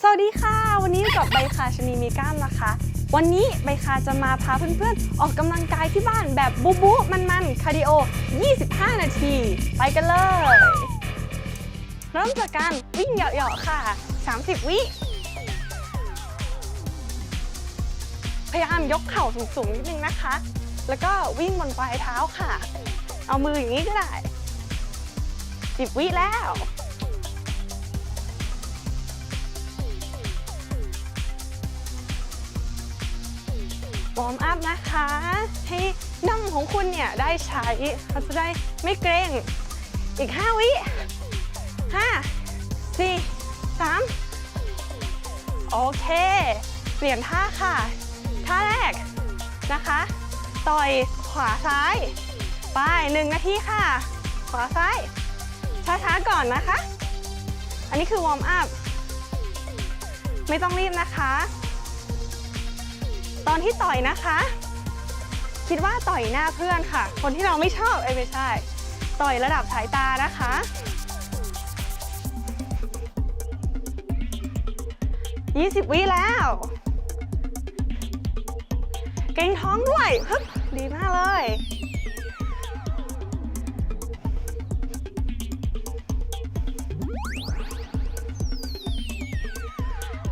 สวัสดีค่ะ วันนี้อยู่กับใบคาชนีมีกล้ามนะคะ วันนี้ใบคาจะมาพาเพื่อนๆ ออกกำลังกายที่บ้านแบบบูบูมันๆ คาร์ดิโอ 25 นาที ไปกันเลย เริ่มจากการวิ่งเหยาะๆค่ะ 30 วิ พยายามยกเข่าสูงๆนิดนึงนะคะ แล้วก็วิ่งบนปลายเท้าค่ะ เอามืออย่างนี้ก็ได้ 10 วิแล้ว อร์มอัพนะคะ ให้น่องของคุณเนี่ยได้ใช้เขาจะได้ไม่เกรงอีก 5 วิ5 4 3โอเค เปลี่ยนท่าค่ะ ท่าแรกนะคะ ต่อยขวาซ้าย ไปหนึ่งนาทีค่ะ ขวาซ้าย ช้าๆก่อนนะคะ อันนี้คือวอร์มอัพ ไม่ต้องรีบนะคะ ตอนที่ต่อยนะคะ คิดว่าต่อยหน้าเพื่อนค่ะ คนที่เราไม่ชอบเอ้ไม่ใช่ ต่อยระดับสายตานะคะ 20 วิแล้ว เก่งท้องด้วยฮึบดีมากเลย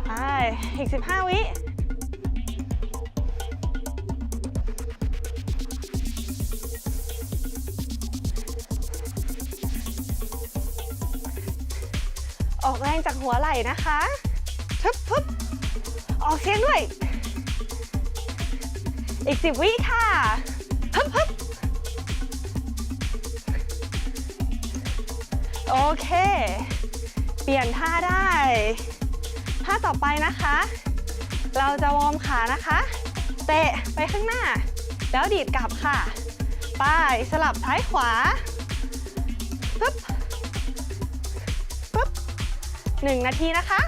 ไปอีก 15 วิ แรงจากหัวไหล่นะคะทึบทึบออกเสียงด้วย อีก10วิค่ะฮึบฮึบโอเค เปลี่ยนท่าได้ ท่าต่อไปนะคะ เราจะวอร์มขานะคะ เตะไปข้างหน้า แล้วดีดกลับค่ะ ไปสลับซ้ายขวา 1 นาทีนะคะ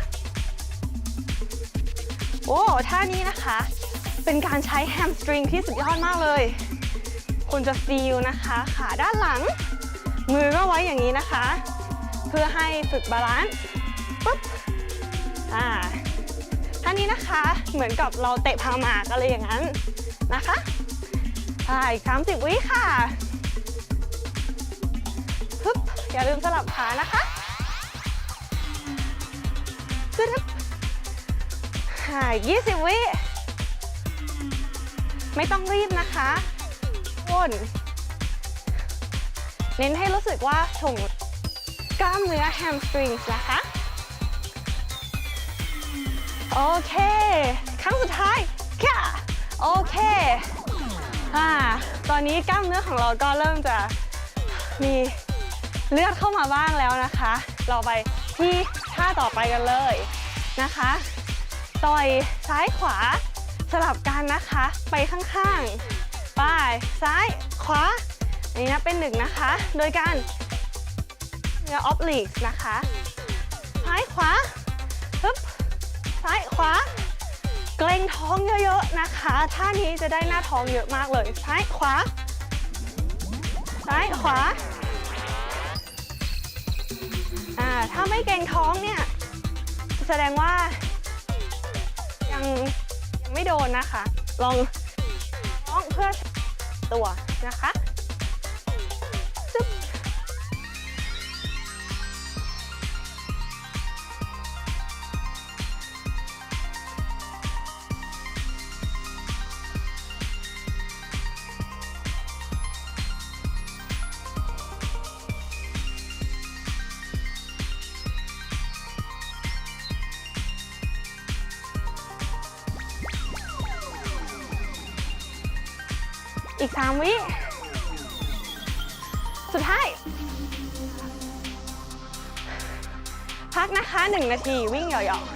โอ้ท่านี้นะคะ เป็นการใช้แฮมสตริงที่สุดยอดมากเลย คุณจะฟีลนะคะ ขาด้านหลัง มือก็ไว้อย่างนี้นะคะ เพื่อให้ฝึกบาลานซ์ปุ๊บอ่าท่านี้นะคะเหมือนกับเราเตะพาหมากอะไรอย่างนั้นนะคะใช่สามสิบวิค่ะปุ๊บอย่าลืมสลับขานะคะ ซึบหาย20วิ ไม่ต้องรีบนะคะวนเน้นให้รู้สึกว่าถงกล้ามเนื้อแฮมสตริงนะคะ โอเค ครั้งสุดท้ายค่ะโอเคอ่าตอนนี้กล้ามเนื้อของเราก็เริ่มจะมีเลือดเข้ามาบ้างแล้วนะคะ เราไปที่ ท่าต่อไปกันเลยนะคะ ต่อยซ้ายขวาสลับกันนะคะ ไปข้างๆไปซ้ายขวาอันนี้นะเป็นหนึ่งนะคะ โดยการเนื้อออฟลีกนะคะซ้ายขวาฮึบซ้ายขวา เกรงท้องเยอะๆนะคะ ท่านี้จะได้หน้าท้องเยอะมากเลย ซ้ายขวา ซ้ายขวา ถ้าไม่เกรงท้องเนี่ย แสดงว่า ยังยังไม่โดนนะคะ ลองท้องเพื่อตัวนะคะ อีก3วิ สุดท้าย พักนะคะ1นาทีวิ่งเหยาะๆ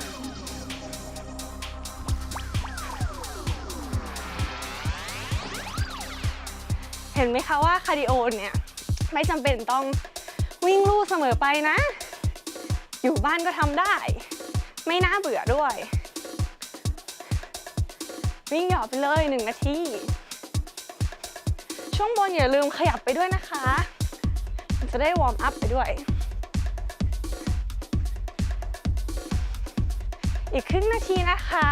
เห็นไหมคะว่าคาร์ดิโอเนี่ย ไม่จำเป็นต้องวิ่งลู่เสมอไปนะ อยู่บ้านก็ทำได้ ไม่น่าเบื่อด้วย วิ่งหยาะไปเลย1นาที ช่วงบนอย่าลืมขยับไปด้วยนะคะ จะได้วอร์มอัพไปด้วย อีกครึ่งนาทีนะคะ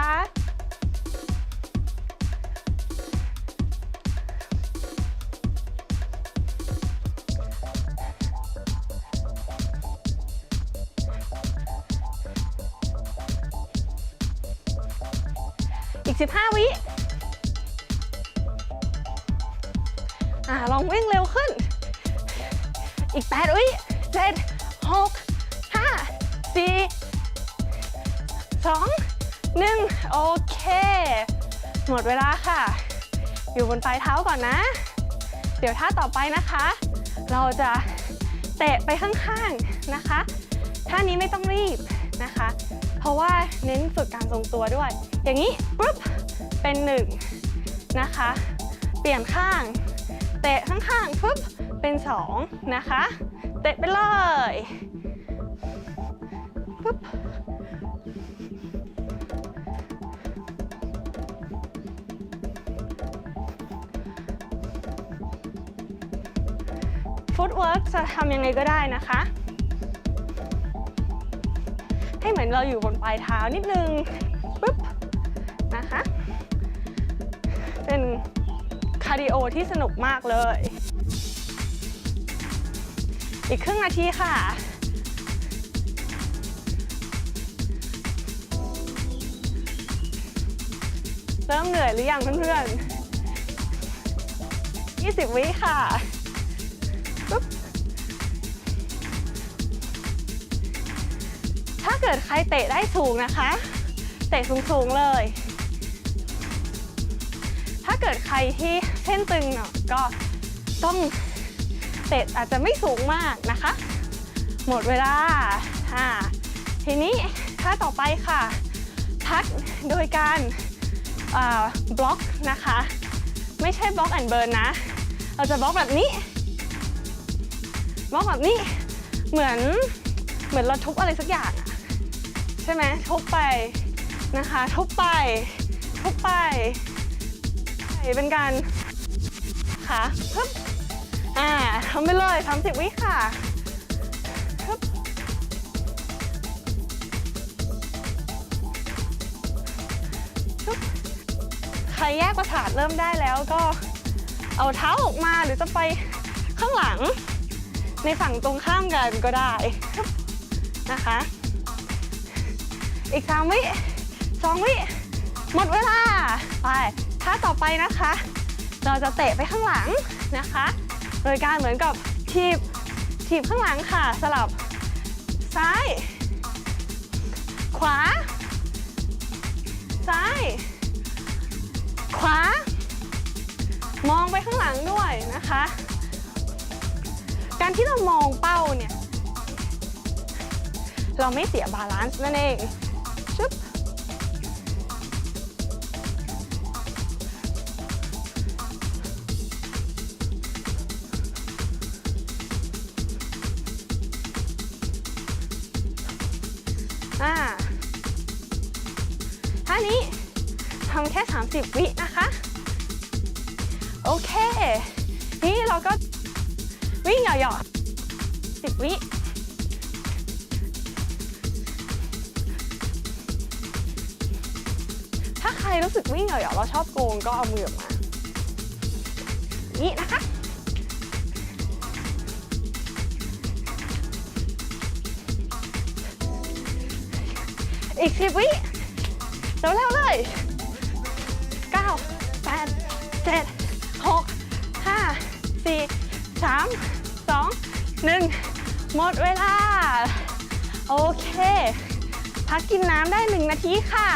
สองหนึ่งโอเค หมดเวลาค่ะ อยู่บนปลายเท้าก่อนนะ เดี๋ยวท่าต่อไปนะคะ เราจะเตะไปข้างๆนะคะ ท่านี้ไม่ต้องรีบนะคะ เพราะว่าเน้นฝึกการทรงตัวด้วย อย่างนี้ปุ๊บเป็นหนึ่งนะคะ เปลี่ยนข้าง เตะข้างๆปุ๊บเป็นสองนะคะ เตะไปเลยปุ๊บ เวิร์กจะทำยังไงก็ได้นะคะ ให้เหมือนเราอยู่บนปลายเท้านิดนึงปุ๊บนะคะ เป็นคาร์ดิโอที่สนุกมากเลย อีกครึ่งนาทีค่ะเริ่มเหนื่อยหรือยังเพื่อนๆ20 วิค่ะ เกิดใครเตะได้สูงนะคะ เตะสูงๆเลย ถ้าเกิดใครที่เส้นตึงเนาะก็ต้องเตะอาจจะไม่สูงมากนะคะ หมดเวลาอ่าทีนี้ท่าต่อไปค่ะ พักโดยการบล็อกนะคะ ไม่ใช่บล็อกแอนเบิร์นนะ เราจะบล็อกแบบนี้บล็อกแบบนี้เหมือนเหมือนเราทุบอะไรสักอย่าง ใช่ไหมทุบไปนะคะ ทุบไป ทุบไปเป็นการขาพึบอ่าทำไปเลย30วิค่ะพึบพึบใครแยกประสาทเริ่มได้แล้วก็เอาเท้าออกมาหรือจะไปข้างหลัง ในฝั่งตรงข้ามกันก็ได้นะคะ อีกสามวิสองวิหมดเวลา ไปท่าต่อไปนะคะ เราจะเตะไปข้างหลังนะคะ โดยการเหมือนกับทีบทีบข้างหลังค่ะ สลับ ซ้าย ขวา ซ้าย ขวา มองไปข้างหลังด้วยนะคะ การที่เรามองเป้าเนี่ย เราไม่เสียบาลานซ์นั่นเอง 10 วินะคะ โอเค นี่เราก็วิ่งหย่อๆ10 วิถ้าใครรู้สึกวิ่งหย่อๆเราชอบโกงก็เอามือออกมา นี่นะคะอีกสิบวิเร็วๆเลย เจ็ดหกห้าสี่สามสองหนึ่งหมดเวลา โอเค พักกินน้ำได้หนึ่งนาทีค่ะ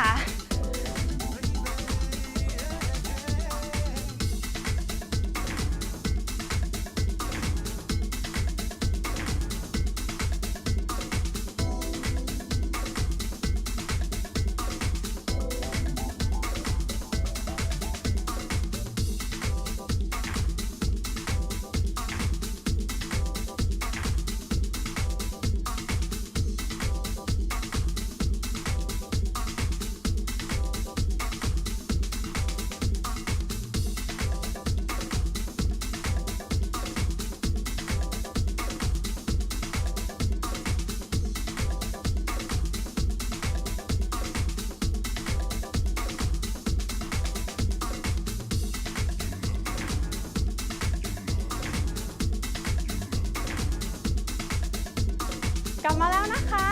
มาแล้วนะคะ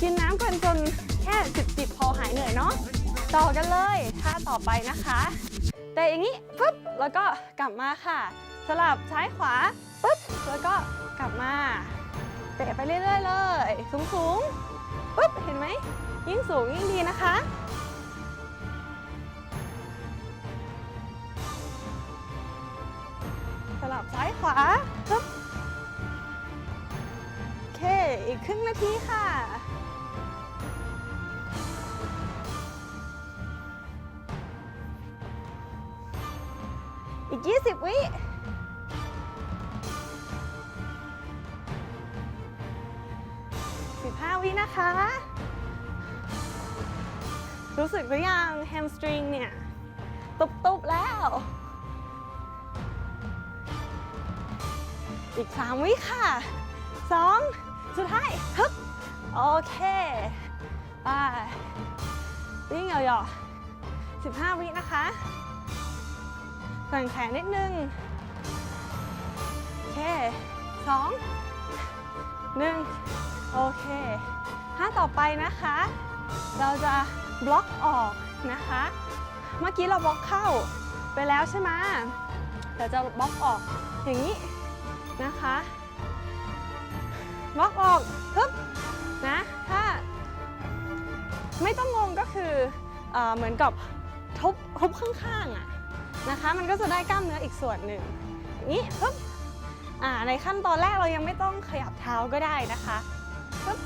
กินน้ำกันจนแค่จิบจิบๆพอหายเหนื่อยเนาะต่อกันเลยท่าต่อไปนะคะ แต่อย่างนี้ปุ๊บแล้วก็กลับมาค่ะ สลับซ้ายขวาปุ๊บแล้วก็กลับมาเตะไปเรื่อยๆเลย สูงสูงๆปุ๊บเห็นไหมยิ่งสูงยิ่งดีนะคะ สลับซ้ายขวาปึ๊บ เค อีกครึ่งนาทีค่ะ อีก 20 วิ15วินะคะ รู้สึกหรือยังแฮมสตริงเนี่ย ตุบๆแล้ว อีก3วิค่ะ2 สุดท้ายฮึบโอเคไปวิ่งเหยาๆ15 วินะคะแกว่งแขนนิดนึง โอเค2 1โอเคท่าต่อไปนะคะ เราจะบล็อกออกนะคะ เมื่อกี้เราบล็อกเข้าไปแล้วใช่ไหมเดี๋ยวจะบล็อกออกอย่างนี้นะคะ บล็อกออกปึ๊บนะถ้าไม่ต้องงงก็คือเออเหมือนกับทุบทุบข้างๆอะนะคะ มันก็จะได้กล้ามเนื้ออีกส่วนหนึ่งนี้ปึ๊บอ่าในขั้นตอนแรกเรายังไม่ต้องขยับเท้าก็ได้นะคะปึ๊บ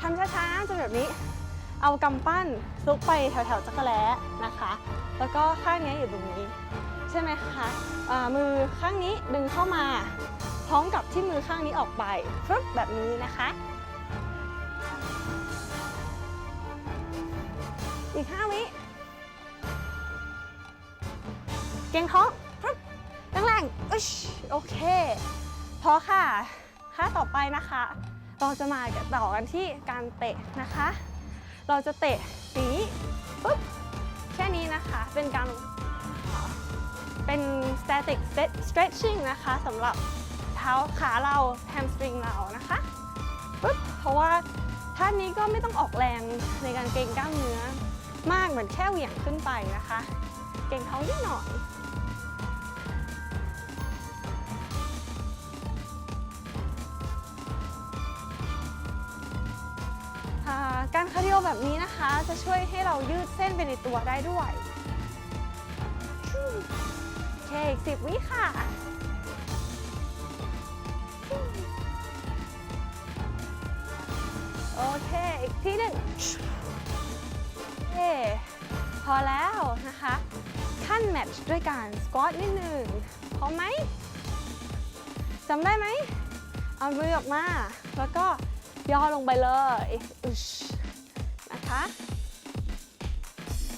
ทำช้าๆจะแบบนี้ เอากำปั้นซุกไปแถวๆจักรแล้นะคะ แล้วก็ข้างนี้อยู่ตรงนี้ ใช่ไหมคะมือข้างนี้ดึงเข้ามา พร้อมกับที่มือข้างนี้ออกไปฟึบแบบนี้นะคะ อีก 5 วิ เก่งท้องฟึบแรงๆอึชโอเคพอค่ะท่าต่อไปนะคะ เราจะมาต่อกันที่การเตะนะคะ เราจะเตะสีปุ๊บแค่นี้นะคะ เป็นการเอ่อเป็น static stretching นะคะสำหรับเท้าขาเรา hamstring เรานะคะปุ๊บเพราะว่าท่านี้ก็ไม่ต้องออกแรงในการเกรงกล้ามเนื้อ มากเหมือนแค่เหวี่ยงขึ้นไปนะคะ เกรงท้องนิดหน่อย การคาร์ดิโอแบบนี้นะคะ จะช่วยให้เรายืดเส้นไปในตัวได้ด้วยโอเคอีกสิบวิค่ะโอเค อีกทีหนึ่งโอเคพอแล้วนะคะ ขั้นแมทช์ด้วยการสควอตนิดหนึ่งพอไหมจำได้ไหม เอามือออกมา แล้วก็ ย่อลงไปเลยนะคะ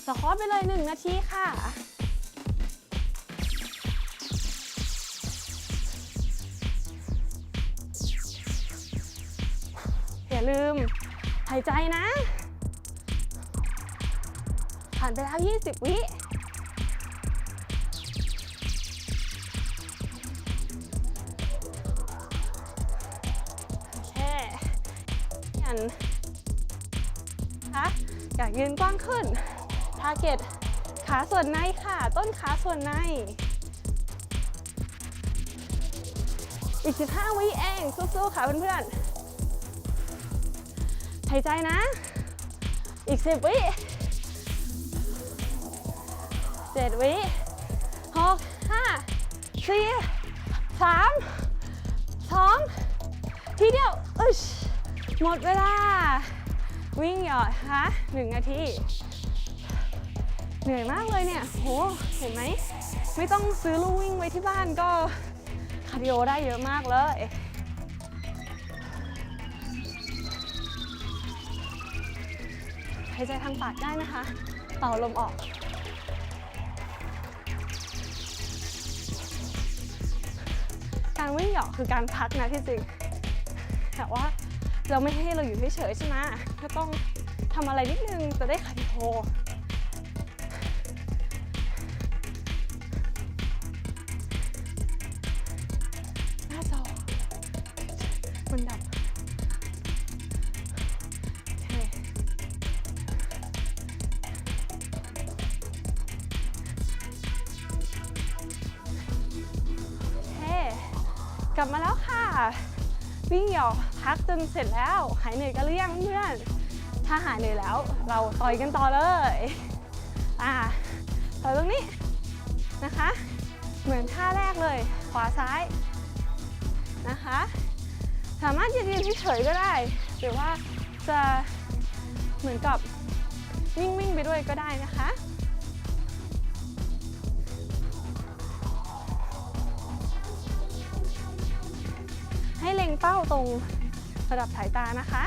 สคอตไปเลยหนึ่งนาทีค่ะอย่าลืม หายใจนะ ผ่านไปแล้ว 20 วิ นคะอยากยืนกว้างขึ้น ทาร์เก็ตขาส่วนในค่ะ ต้นขาส่วนใน อีก 15 วิเองสู้ๆค่ะเพื่อนๆ หายใจนะ อีก 10 วิเจ็ดวิหกห้าสี่สามสองทีเดียวอึช หมดเวลา วิ่งหยอดคะหนึ่งนาที เหนื่อยมากเลยเนี่ยโหเห็นไหม ไม่ต้องซื้อลู่วิ่งไว้ที่บ้านก็ คาร์ดิโอได้เยอะมากเลยหายใจทางปากได้นะคะ เป่าลมออก การวิ่งหยอกคือการพักนะที่จริง แต่ว่า เราไม่ให้เราอยู่เฉยใช่ไหมก็ต้องทำอะไรนิดนึงจะได้คาร์ดิโอหน้าจอมันดับกลับมาแล้วค่ะ วิ่งหยาะพักจนเสร็จแล้วหายเหนื่อยกันหรือยังเพื่อนถ้าหายเหนื่อยแล้ว เราต่อยกันต่อเลยอ่าต่อยตรงนี้นะคะ เหมือนท่าแรกเลย ขวาซ้ายนะคะ สามารถยืนยืนเฉยก็ได้ หรือว่าจะเหมือนกับวิ่งวิ่งไปด้วยก็ได้นะคะ เป้าตรงระดับสายตานะคะ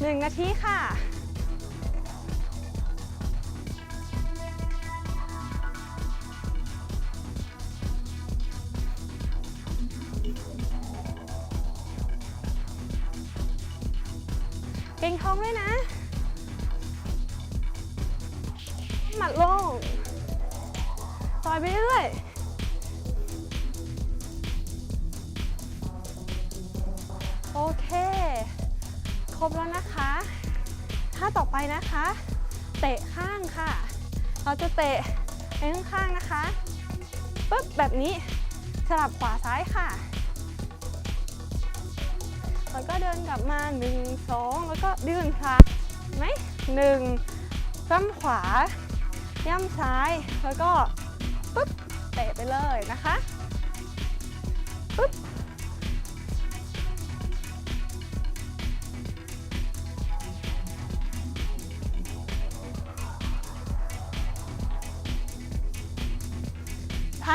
หนึ่งนาทีค่ะ เก่งท้องด้วยนะ หมัดลงต่อยไปเรื่อย ต่อไปนะคะ เตะข้างค่ะ เราจะเตะไปข้างๆนะคะปึ๊บแบบนี้สลับขวาซ้ายค่ะ แล้วก็เดินกลับมา 1 2 แล้วก็ดืนซ้ายไหมหนึ่งย่ำขวา ย่ำซ้ายแล้วก็ปุ๊บเตะไปเลยนะคะปุ๊บ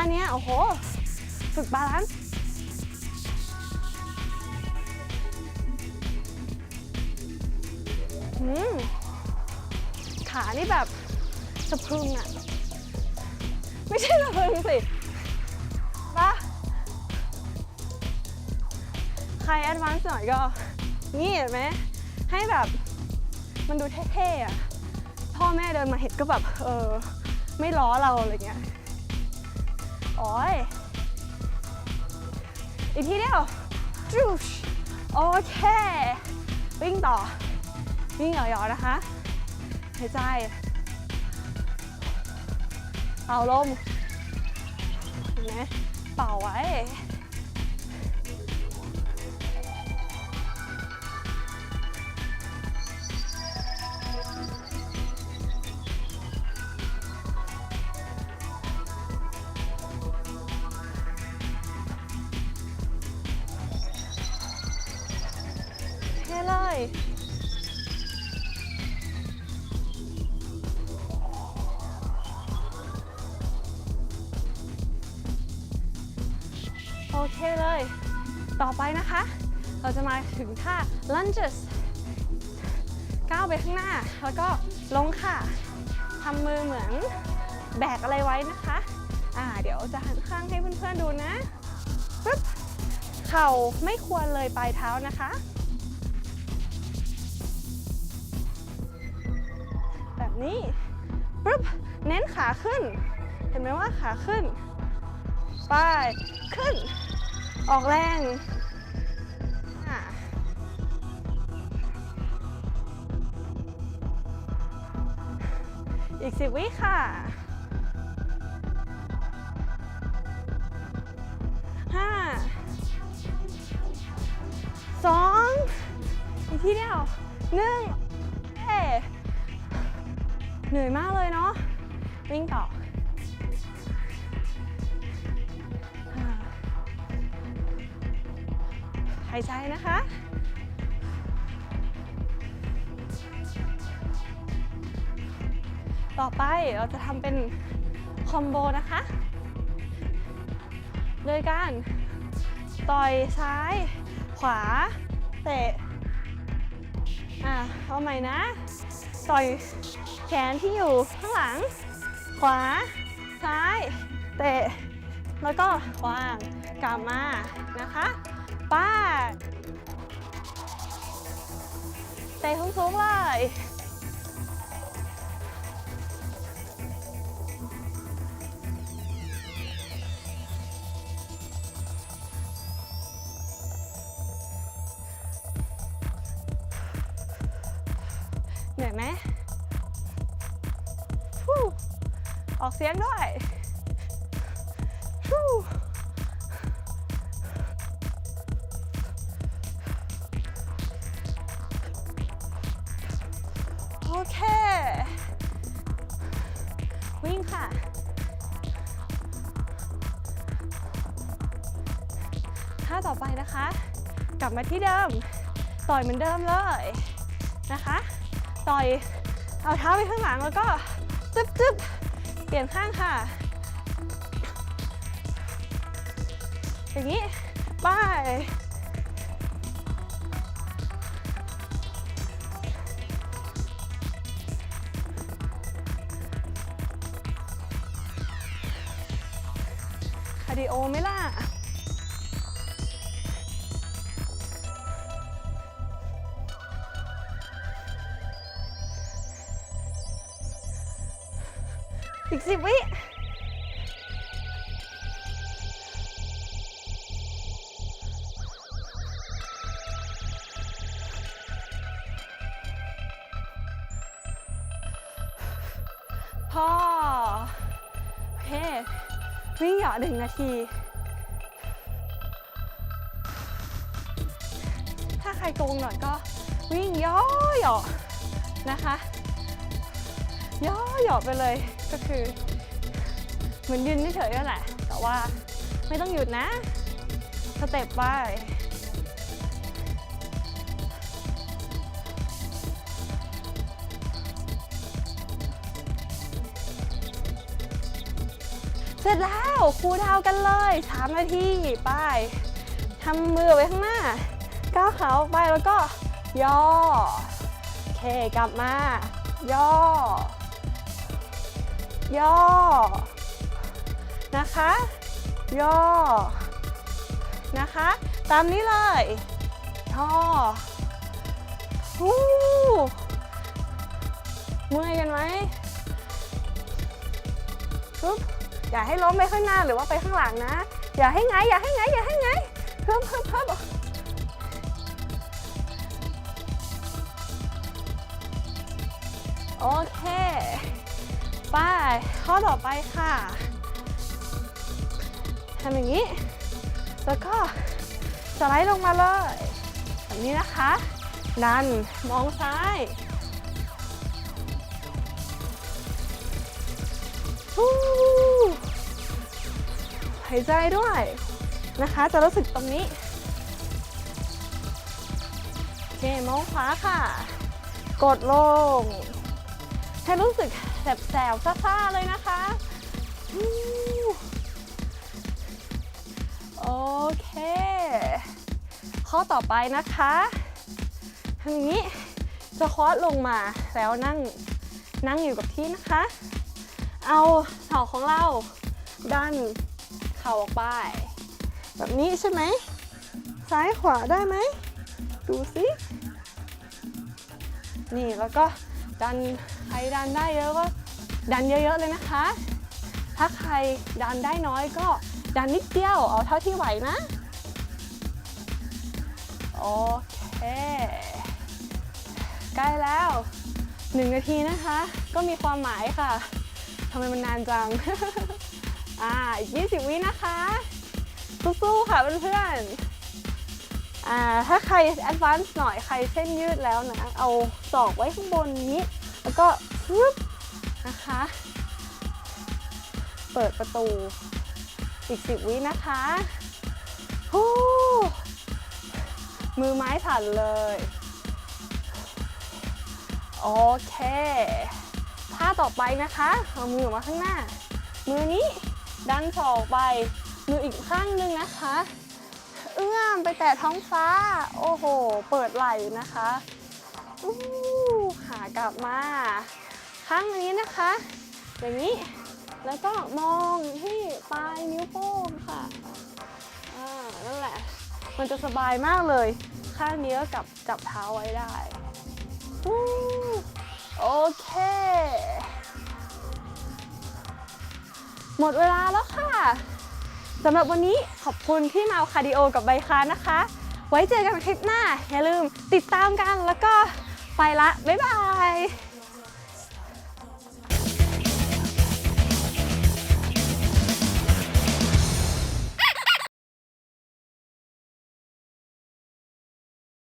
ท่าเนี้ยโอ้โห ฝึกบาลานซ์อืมขานี่แบบสะพึงอะไม่ใช่สะพึงสิปะใครแอดวานซ์หน่อยก็ นี่เห็นไหม ให้แบบมันดูเท่ๆอะพ่อแม่เดินมาเห็นก็แบบ เออ ไม่ล้อเราอะไรเงี้ย โอ้ยอีกทีเดียวจูชโอเค วิ่งต่อ วิ่งหย่อๆนะคะหายใจ เอาลมเห็นไหมเป่าไว้ โอเคเลย ต่อไปนะคะ เราจะมาถึงท่า lunges ก้าวไปข้างหน้า แล้วก็ลงค่ะทำมือเหมือนแบกอะไรไว้นะคะ อ่า เดี๋ยวจะหันข้างให้เพื่อนๆดูนะปึ๊บเข่าไม่ควรเลยปลายเท้านะคะ นี้ปึ๊บเน้นขาขึ้น เห็นไหมว่าขาขึ้น ไป ขึ้น ออกแรงอีกสิบวิค่ะห้าสองอีกทีเดียวหนึ่ง เหนื่อยมากเลยเนาะวิ่งต่อหายใจนะคะ ต่อไปเราจะทำเป็นคอมโบนะคะ โดยการต่อยซ้าย ขวา เตะ อะ เอาใหม่นะ ต่อย แขนที่อยู่ข้างหลัง ขวา ซ้าย เตะ แล้วก็วางกลับมานะคะป้าเตะสูงๆเลย เสียงด้วยโอเค วิ่งค่ะ ท่าต่อไปนะคะ กลับมาที่เดิม ต่อยเหมือนเดิมเลยนะคะ ต่อย เอาเท้าไปข้างหลังแล้วก็ จึ๊บจึ๊บ เปลี่ยนข้างค่ะ อย่างนี้ ไปคาร์ดิโอไหมล่ะ พอโอเควิ่งเหยาะหนึ่งนาที ถ้าใครโกงหน่อยก็วิ่งย่อเหยาะนะคะ ย่อเหยาะไปเลยก็คือเหมือนยืนเฉยๆนั่นแหละ แต่ว่าไม่ต้องหยุดนะ สเต็ปไป ร็จแล้วครูดาวกันเลย 3 นาทีไปทำมือไว้ข้างหน้า ก้าวขาออกไปแล้วก็ ย่อ โอเคกลับมา ย่อ ย่อ นะคะ ย่อ นะคะ ตามนี้เลยย่อฮู้เมื่อยกันไหมปุ๊บ อย่าให้ล้มไปข้างหน้าหรือว่าไปข้างหลังนะ อย่าให้ไงอย่าให้ไงอย่าให้ไงเพิ่มเพิ่มเพิ่มโอเค ไป ข้อต่อไปค่ะทำอย่างนี้ แล้วก็สไลด์ลงมาเลยแบบนี้นะคะ ดัน มองซ้ายฮู้ หายใจด้วยนะคะ จะรู้สึกตรงนี้โอเคมองขวาค่ะ กดลง ให้รู้สึกแสบๆซ่าๆเลยนะคะโอเค ข้อต่อไปนะคะทางนี้จะคอสลงมาแล้วนั่งนั่งอยู่กับที่นะคะ เอาเข่าของเราดัน ข่าออกไป แบบนี้ใช่ไหม ซ้ายขวาได้ไหม ดูสินี่แล้วก็ดันใครดันได้เยอะก็ดันเยอะๆเลยนะคะ ถ้าใครดันได้น้อยก็ดันนิดเดียวเอาเท่าที่ไหวนะ โอเค ใกล้แล้วหนึ่งนาทีนะคะ ก็มีความหมายค่ะทำไมมันนานจัง อ่าอีก 20 วินะคะ สู้ๆค่ะเพื่อนๆอ่าถ้าใครแอดวานซ์หน่อยใครเส้นยืดแล้วนะ เอาศอกไว้ข้างบนนี้ แล้วก็ปึ๊บนะคะ เปิดประตูอีก 10 วินะคะฮู้มือไม้สั่นเลย โอเคท่าต่อไปนะคะ เอามือออกมาข้างหน้า มือนี้ ดันศอกไป มืออีกข้างหนึ่งนะคะ เอื้อมไปแตะท้องฟ้า โอ้โห เปิดไหล่นะคะอู้หากลับมา ข้างนี้นะคะ อย่างนี้ แล้วก็มองที่ปลายนิ้วโป้งค่ะอ่านั่นแหละ มันจะสบายมากเลย ข้างนี้ก็กับจับเท้าไว้ได้อู้โอเค หมดเวลาแล้วค่ะสำหรับวันนี้ขอบคุณที่มาเอาคาร์ดิโอกับใบคานะคะ ไว้เจอกันคลิปหน้า อย่าลืมติดตามกันแล้วก็ไปละ บ๊ายบาย